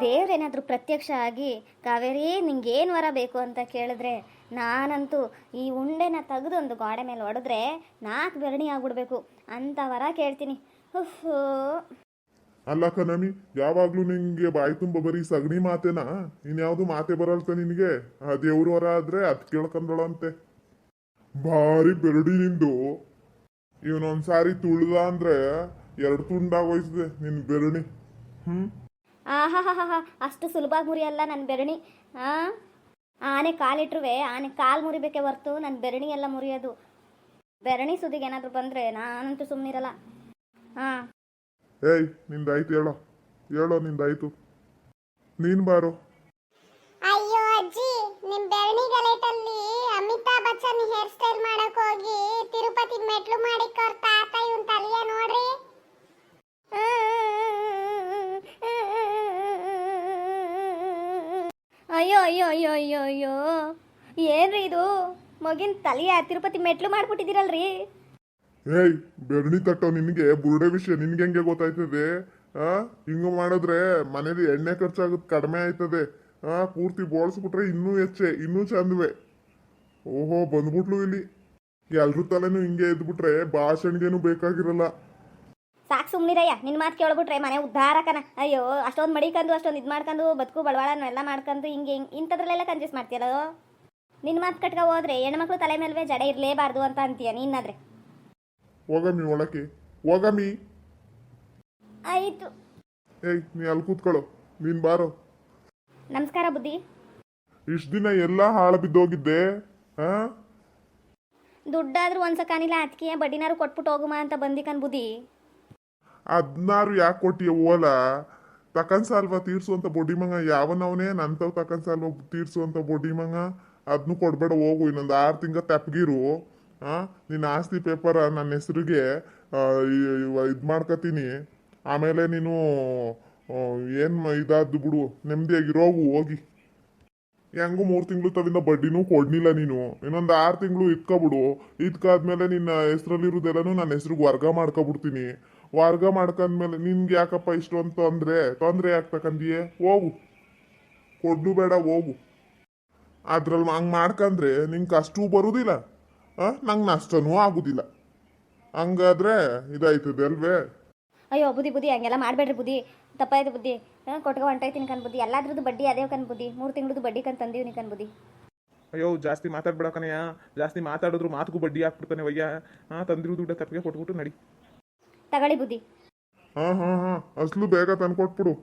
ದೇವ್ರೇನಾದರೂ ಪ್ರತ್ಯಕ್ಷ ಆಗಿ, ಕಾವೇರಿ, ನಿಂಗೇನು ವರ ಬೇಕು ಅಂತ ಕೇಳಿದ್ರೆ, ನಾನಂತೂ ಈ ಉಂಡೆನ ತೆಗೆದು ಒಂದು ಗೋಡೆ ಮೇಲೆ ಹೊಡೆದ್ರೆ ನಾಲ್ಕು ಬೆರಣಿ ಆಗ್ಬಿಡ್ಬೇಕು ಅಂತ ವರ ಕೇಳ್ತೀನಿ. ಅಲ್ಲ ಕನಮಿ, ಯಾವಾಗ್ಲೂ ನಿಂಗೆ ಬಾಯಿ ತುಂಬ ಬರೀ ಸಗಣಿ ಮಾತೇನಾ? ಇನ್ಯಾವುದು ಮಾತೆ ಬರಲ್ತ ನಿನಗೆ? ಆ ದೇವ್ರ ವರ ಆದ್ರೆ ಅದ್ ಕೇಳ್ಕೊಂಡಳಂತೆ ಭಾರಿ ಬೆರಡಿ ನಿಂದು. ಇವನೊಂದ್ಸಾರಿ ತುಳ್ದ ಅಂದ್ರೆ ಎರಡು ತುಂಡಾಗೋಯ್ತದೆ ನಿನ್ ಬೆರಣಿ. ಹ್ಮ್? ಆಹಾಹಾಹಾ ಅಷ್ಟು ಸುಲಭವಾಗಿ ಮುರಿಯಲ್ಲ ನನ್ನ ಬೆರಣಿ. ಆ? ಆನೆ ಕಾಲಿಟ್ರುವೆ, ಆನೆ ಕಾಲು ಮುರಿಬೇಕೆ ಹೊರ್ತು ನನ್ನ ಬೆರಣಿ ಎಲ್ಲ ಮುರಿಯೋದು. ಬೆರಣಿ ಸುದಿಗೆ ಏನಾದರೂ ಬಂದರೆ ನಾನಂತೂ ಸುಮ್ಮನಿರಲ್ಲ ಹಾಂ ಏಯ್, ನಿಂದಾಯ್ತು ಹೇಳೋ. ಹೇಳೋ, ನಿಂದಾಯ್ತು. ನೀನ್ ಬಾರೋ. ಅಯ್ಯೋ ಅಯ್ಯೋ ಅಯ್ಯೋ ಅಯ್ಯೋ. ಏನ್ರಿ ಇದು? ಮಗಿನ ತಲೆಯ ತಿರುಪತಿ ಮೆಟ್ಲು ಮಾಡ್ಬಿಟ್ಟಿದ್ದೀರಲ್ರಿ? ಏಯ್, ಬೆರಣಿ ತಟ್ಟೋ ನಿನ್ಗೆ ಬುರುಡೆ ವಿಷಯ ನಿನ್ಗೆ ಹೆಂಗೆ ಗೊತ್ತಾಯ್ತದೆ? ಆ, ಹಿಂಗ ಮಾಡಿದ್ರೆ ಮನೇಲಿ ಎಣ್ಣೆ ಖರ್ಚಾಗೋದು ಕಡಿಮೆ ಆಯ್ತದೆ. ಆ, ಪೂರ್ತಿ ಬೋಳ್ಸ್ಬಿಟ್ರೆ ಇನ್ನೂ ಹೆಚ್ಚೆ ಇನ್ನೂ ಚಂದವೆ. ಓಹೋ, ಬಂದ್ಬಿಟ್ಲು ಇಲ್ಲಿ. ಎಲ್ರ ತಲೆನೂ ಹಿಂಗೆ ಎದ್ಬಿಟ್ರೆ ಭಾಷಣಿಗೆನೂ ಬೇಕಾಗಿರಲ್ಲ. ಸಾಕು ಸುಮ್ಮನಿರಯ್ಯ ನಿನ್ನ ಮಾತು ಕೇಳ್ಬಿಟ್ರೆ ಮನೆ ಉದ್ಧಾರಕನ. ಅಯ್ಯೋ ಅಷ್ಟೊಂದು ಮಡಿಕಂದು ಅಷ್ಟೊಂದು ಇದು ಮಾಡ್ಕೊಂಡು ಬದುಕು ಬಳವಾಳನು ಎಲ್ಲ ಮಾಡ್ಕೊಂಡು ಹಿಂಗೆ ಹಿಂಗೆ ಇಂಥದ್ರಲ್ಲೆಲ್ಲ ಕನ್ಫ್ಯೂಸ್ ಮಾಡ್ತೀಯಲ್ಲೋ? ನಿನ್ನ ಮಾತು ಕಟ್ಕ ಹೋದ್ರೆ ಹೆಣ್ಮಕ್ಳು ತಲೆ ಮೇಲ್ವೇ ಜಡೆ ಇರಲೇಬಾರ್ದು ಅಂತ ಅಂತೀಯ ನೀನಾದ್ರೆ? ಹೋಗಮ್ಮಿ ಒಳಕ್ಕೆ. ಹೋಗಮ್ಮಿ ಆಯಿತು. ಏಯ್ ನೀ ಅಲ್ಲಿ ಕೂತ್ಕೊಳ್ಳೋ. ನೀನ್ ಬಾರೋ. ನಮಸ್ಕಾರ ಬುದ್ಧಿ. ಇಷ್ಟ ದಿನ ಎಲ್ಲ ಹಾಳು ಬಿದ್ದೋಗಿದ್ದೆ ಆ? ದುಡ್ಡಾದ್ರೂ ಒಂದ್ಸಕಾನಿಲ್ಲ ಅದಕ್ಕೆ ಬಡ್ಡಿನಾರು ಕೊಟ್ಬಿಟ್ಟು ಹೋಗುಮ ಅಂತ ಬಂದಿಕನ್ ಬುದ್ಧಿ. ಹದ್ನಾರು ಯಾಕೆ ಕೊಟ್ಟಿಯ ಓಲ? ತಕನ್ ಸಾಲ್ವ ತೀರ್ಸುವಂತ ಬೊಡಿ ಮಂಗ ಯಾವನವನೇ ನಂತವ್ ತಕನ್ ಸಾಲ್ವ ತೀರ್ಸುವಂತ ಬೊಡಿ ಮಂಗ ಅದನ್ನು ಕೊಡ್ಬೇಡ, ಹೋಗು, ಇನ್ನೊಂದು ಆರು ತಿಂಗ ತಪ್ಪಗಿರು ಆ, ನಿನ್ನ ಆಸ್ತಿ ಪೇಪರ್ ನನ್ನ ಹೆಸರಿಗೆ ಇದು ಮಾಡ್ಕೊತೀನಿ. ಆಮೇಲೆ ನೀನು ಏನು ಇದಾದ್ದು ಬಿಡು ನೆಮ್ಮದಿಯಾಗಿರೋಗು ಹೋಗಿ. ಹೆಂಗು ಮೂರು ತಿಂಗಳು ತವಿಂದ ಬಡ್ಡಿನೂ ಕೊಡ್ಲಿಲ್ಲ ನೀನು. ಇನ್ನೊಂದು ಆರು ತಿಂಗಳು ಇಟ್ಕೊಬಿಡು ಇಟ್ಕಾದ್ಮೇಲೆ ನಿನ್ನ ಹೆಸ್ರಲ್ಲಿರೋದೆಲ್ಲನೂ ನನ್ನ ಹೆಸ್ರಿಗೆ ವರ್ಗ ಮಾಡ್ಕೊಬಿಡ್ತೀನಿ. ವರ್ಗ ಮಾಡ್ಕೊಂಡ್ಮೇಲೆ ನಿನ್ಗೆ ಯಾಕಪ್ಪ ಇಷ್ಟೊಂದು ತೊಂದರೆ? ತೊಂದರೆ ಯಾಕೆ ಹೋಗು. ಕೊಡ್ಲು ಬೇಡ ಹೋಗು. ಅದ್ರಲ್ಲಿ ಹಂಗೆ ಮಾಡ್ಕಂದ್ರೆ ನಿಂಗೆ ಕಷ್ಟವೂ ಬರುವುದಿಲ್ಲ ಆ? ನಂಗೆ ನಷ್ಟನೂ ಆಗುದಿಲ್ಲ. ಹಂಗಾದ್ರೆ ಇದಾಯ್ತದೆ ಅಲ್ವೇ? ಅಯ್ಯೋ ಬುದ್ಧಿ ಬುದ್ಧಿ ಹಂಗೆಲ್ಲ ಮಾಡಬೇಡ್ರಿ ಬುದ್ಧಿ. ತಪ್ಪಾಯ್ತು ಬುದ್ಧಿ. ಹಾಂ ಕೊಟ್ಕೊ ಹೊಂಟೋಯ್ತೀನಿ ಕನ್ ಬುದ್ಧಿ. ಎಲ್ಲದ್ರದ್ದು ಬಡ್ಡಿ ಅದೇ ಕನ್ ಬುದ್ಧಿ. ಮೂರು ತಿಂಗಳದ್ದು ಬಡ್ಡಿ ಕನ್ ತಂದೀವಿ ಕನ್ ಬುದ್ಧಿ. ಅಯ್ಯೋ ಜಾಸ್ತಿ ಮಾತಾಡ್ಬೇಡ ಕಣಯ್ಯ. ಜಾಸ್ತಿ ಮಾತಾಡಿದ್ರು ಮಾತುಗೂ ಬಡ್ಡಿ ಹಾಕ್ಬಿಡ್ತಾನೆ ವಯ್ಯ. ಹಾಂ ತಂದಿರು ದುಡ್ಡ ತಪ್ಪಿಗೆ ಕೊಟ್ಬಿಟ್ಟು ನಡಿ. ತಗೊಳ್ಳಿ ಬುದ್ಧಿ. ಹಾಂ ಹಾಂ ಹಾಂ ಅಸ್ಲು ಬೇಗ ತಂದ್ಕೊಟ್ಬಿಡು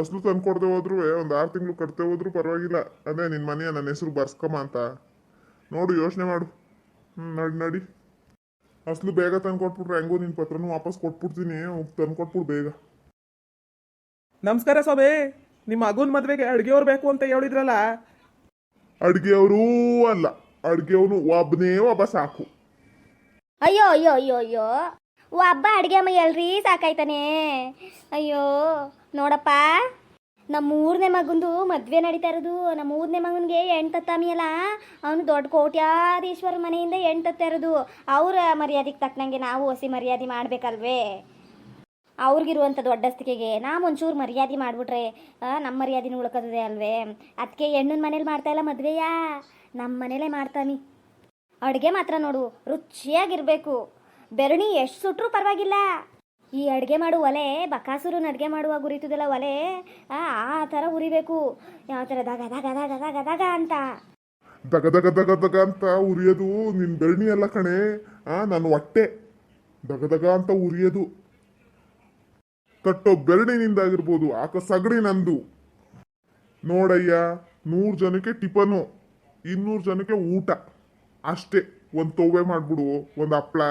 ಅಸ್ಲು ತಂದ್ಕೊಡ್ದೆ ಹೋದ್ರು ಒಂದು ಆರು ತಿಂಗಳು ಕಟ್ತೆ ಹೋದ್ರು ಪರವಾಗಿಲ್ಲ. ಅದೇ ನಿನ್ನ ಮನೆಯ ನನ್ನ ಹೆಸರು ಬರ್ಸ್ಕಮ್ಮ ಅಂತ. ನೋಡು ಯೋಚನೆ ಮಾಡು. ಹ್ಞೂ ನಡಿ ನಡಿ. ಅಸಲು ಬೇಗ ತಂದ್ಕೊಟ್ಬಿಟ್ರೆ ಹೆಂಗೋ ನಿನ್ನ ಪತ್ರನೂ ವಾಪಸ್ ಕೊಟ್ಬಿಡ್ತೀನಿ. ತಂದ್ಕೊಟ್ಬಿಡು ಬೇಗ. ನಮಸ್ಕಾರ ಸ್ವಾಮಿ ನಿಮ್ಮ ಮಗನ ಮದುವೆಗೆ ಅಡುಗೆಯವ್ರು ಬೇಕು ಅಂತ ಹೇಳಿದ್ರಲ್ಲ? ಅಡುಗೆಯವರೂ ಅಲ್ಲ. ಅಡ್ಗೆಯವನು ಒಬ್ಬನೇ ಒಬ್ಬ ಸಾಕು. ಅಯ್ಯೋ ಅಯ್ಯೋ ಅಯ್ಯೋ ಅಯ್ಯೋ. ಒಬ್ಬ ಅಡುಗೆ ಅಮ್ಮ ಎಲ್ರಿ ಸಾಕಾಯ್ತಾನೆ. ಅಯ್ಯೋ, ನೋಡಪ್ಪ. ನಮ್ಮ ಮೂರನೇ ಮಗಂದು ಮದುವೆ ನಡೀತಾ ಇರೋದು. ನಮ್ಮ ಮೂರನೇ ಮಗನಿಗೆ ಹೆಣ್ಣು ತತ್ತಾಮಿಯಲ್ಲ ಅವನು ದೊಡ್ಡ ಕೋಟ್ಯಾದೀಶ್ವರ ಮನೆಯಿಂದ ಎಂಟು ತತ್ತಾ ಇರೋದು. ಅವ್ರ ಮರ್ಯಾದೆಗೆ ತಕ್ಕನಂಗೆ ನಾವು ಹೊಸಿ ಮರ್ಯಾದೆ ಮಾಡಬೇಕಲ್ವೇ? ಅವ್ರಿಗಿರುವಂಥ ದೊಡ್ಡಸ್ತಿಕೆಗೆ ನಾವು ಒಂಚೂರು ಮರ್ಯಾದೆ ಮಾಡಿಬಿಟ್ರೆ ನಮ್ಮ ಮರ್ಯಾದೆನೂ ಉಳ್ಕೋತದೆ ಅಲ್ವೇ? ಅದಕ್ಕೆ ಹೆಣ್ಣಿನ ಮನೇಲಿ ಮಾಡ್ತಾ ಇಲ್ಲ ಮದುವೆಯಾ? ನಮ್ಮ ಮನೇಲೇ ಮಾಡ್ತಾನಿ ಅಡುಗೆ ಮಾತ್ರ ನೋಡು, ರುಚಿಯಾಗಿರಬೇಕು. ಬೆರಣಿ ಎಷ್ಟು ಸುಟ್ಟರೂ ಪರವಾಗಿಲ್ಲ. ಈ ಅಡುಗೆ ಮಾಡು ಒಲೆ, ಬಕಾಸುರನ ಅಡುಗೆ ಮಾಡುವಾಗ ಉರಿತದಲ್ಲ ಒಲೆ, ಆ ಥರ ಉರಿಬೇಕು. ಯಾವ ಥರ ದಗ ದಗ ದಗ ದಗ ದಗ ಅಂತ. ದಗ ದಗ ದಗ ದಗ ಅಂತ ಉರಿಯೋದು ನಿನ್ನ ಬೆರಣಿ ಅಲ್ಲ ಕಣೆ. ಆ ನನ್ನ ಹೊಟ್ಟೆ. ದಗ ದಗ ಅಂತ ಉರಿಯೋದು. ಕಟ್ಟೋ ಬೆರಣಿನಿಂದಾಗಿರ್ಬೋದು ಆಕ ಸಗಣಿ ನಂದು. ನೋಡಯ್ಯ, ನೂರು ಜನಕ್ಕೆ ಟಿಫನು, ಇನ್ನೂರು ಜನಕ್ಕೆ ಊಟ. ಅಷ್ಟೇ. ಒಂದು ತೊವೆ ಮಾಡಿಬಿಡು, ಒಂದು ಹಪ್ಳ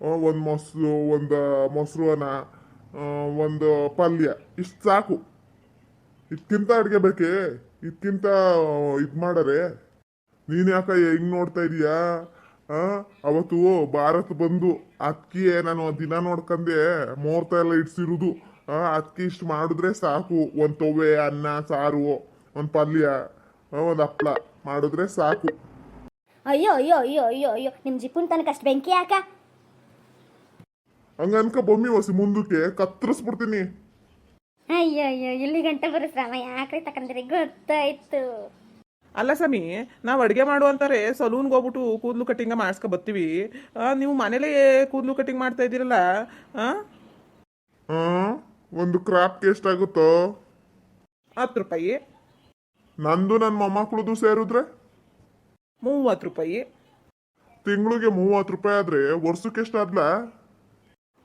ಒಂದು ಮೊಸರು ಒಂದು, ಮೊಸರು ಅನ್ನ ಒಂದು ಪಲ್ಯ, ಇಷ್ಟು ಸಾಕು. ಇದಕ್ಕಿಂತ ಅಡುಗೆ ಬೇಕೇ? ಇದಕ್ಕಿಂತ ಇದು ಮಾಡರೆ? ನೀನು ಯಾಕ ಹೆಂಗ್ ನೋಡ್ತಾ ಇದೀಯಾ? ಅವತ್ತು ಭಾರತ್ ಬಂದು ಅಕ್ಕಿ ನಾನು ದಿನ ನೋಡ್ಕಂದೆ ಮುಹೂರ್ತ ಎಲ್ಲ ಇಡ್ಸಿರುದು. ಅಕ್ಕಿ ಇಷ್ಟು ಮಾಡಿದ್ರೆ ಸಾಕು. ಒಂದು ತೊವೆ ಅನ್ನ, ಸಾರು, ಒಂದು ಪಲ್ಯ ಒಂದು ಹಪ್ಪಳ ಮಾಡಿದ್ರೆ ಸಾಕು. ಅಯ್ಯೋ ಅಯ್ಯೋ ಅಯ್ಯೋ ಅಯ್ಯೋ ಅಯ್ಯೋ ನಿಮ್ಮ ಜಿಪ್ಪುನ್ ತನಕ ಅಷ್ಟು ಬೆಂಕಿ ಯಾಕ ಹಂಗ ಅನ್ಕ ಬೊಮ್ಮಿ ಹೊಸಿ ಮುಂದಕ್ಕೆ ಕತ್ತರಿಸ್ಬಿಡ್ತೀನಿ. ಅಯ್ಯೋ ಅಯ್ಯೋ ಇಲ್ಲಿ ಗಂಟೆ ಬರೋ ಶ್ರಮ ಯಾಕ್ರಿ ತಕಂದ್ರಿ ಗೊತ್ತಾಯ್ತು. ಅಲ್ಲ ಸಮಿ ನಾವು ಅಡುಗೆ ಮಾಡುವಂತಾರೆ ಸಲೂನ್ಗೆ ಹೋಗ್ಬಿಟ್ಟು ಕೂದಲು ಕಟ್ಟಿಂಗ ಮಾಡಿಸ್ಕೊ ಬರ್ತೀವಿ ನೀವು ಮನೇಲೇ ಕೂದಲು ಕಟ್ಟಿಂಗ್ ಮಾಡ್ತಾ ಇದ್ದೀರಲ್ಲ ಹಾಂ ಒಂದು ಕ್ರಾಪ್ಗೆ ಎಷ್ಟಾಗುತ್ತೋ ಹತ್ತು ರೂಪಾಯಿ. ನಂದು ನನ್ನ ಮೊಮ್ಮಕ್ಕಳದು ಸೇರಿದ್ರೆ? ಮೂವತ್ತು ರೂಪಾಯಿ. ತಿಂಗಳಿಗೆ ಮೂವತ್ತು ರೂಪಾಯಿ ಆದ್ರೆ ವರ್ಷಕ್ಕೆ ಎಷ್ಟಾದ್ಲ?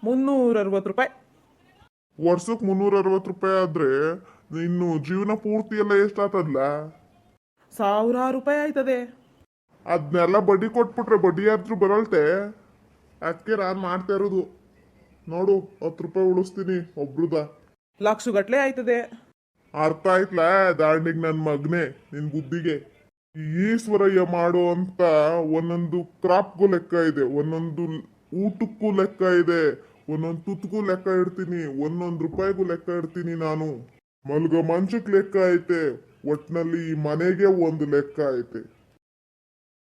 ಮುನ್ನೂರ ಅರವತ್ತು ರೂಪಾಯಿ. ವರ್ಷಕ್ಕೆ ಮುನ್ನೂರ ಅರವತ್ತು ರೂಪಾಯಿ ಆದ್ರೆ ಇನ್ನು ಜೀವನ ಪೂರ್ತಿ ಎಲ್ಲ ಎಷ್ಟಾತದ್ಲ? ಸಾವಿರಾರು ರೂಪಾಯಿ ಆಯ್ತದೆ. ಅದನ್ನೆಲ್ಲ ಬಡ್ಡಿ ಕೊಟ್ಬಿಟ್ರೆ ಬಡ್ಡಿ ಆದ್ರೂ ಬರಲ್ತೆ? ಅದಕ್ಕೆ ನಾನು ಮಾಡ್ತಾ ಇರೋದು. ನೋಡು ಹತ್ತು ರೂಪಾಯಿ ಉಳಿಸ್ತೀನಿ ಒಬ್ರುದ. ಲಕ್ಷಗಟ್ಲೆ ಆಯ್ತದೆ. ಅರ್ಥ ಆಯ್ತಲ್ಲ ದಾಂಡಿಗ್ ನನ್ನ ಮಗ್ನೆ ನಿನ್ ಬುದ್ಧಿಗೆ? ಈಶ್ವರಯ್ಯ ಮಾಡೋ ಅಂತ ಒಂದೊಂದು ಕ್ರಾಪ್ಗೂ ಲೆಕ್ಕ ಇದೆ ಒಂದೊಂದು ಊಟಕ್ಕೂ ಲೆಕ್ಕ ಇದೆ. ಒಂದೊಂದು ತುತ್ತಿಗೂ ಲೆಕ್ಕ ಇಡ್ತೀನಿ, ಒಂದೊಂದು ರೂಪಾಯಿಗೂ ಲೆಕ್ಕ ಇಡ್ತೀನಿ ನಾನು. ಮಲ್ಗೋ ಮಂಚಕ್ ಲೆಕ್ಕ ಐತೆ, ಒಟ್ನಲ್ಲಿ ಈ ಮನೆಗೆ ಒಂದು ಲೆಕ್ಕ ಐತೆ.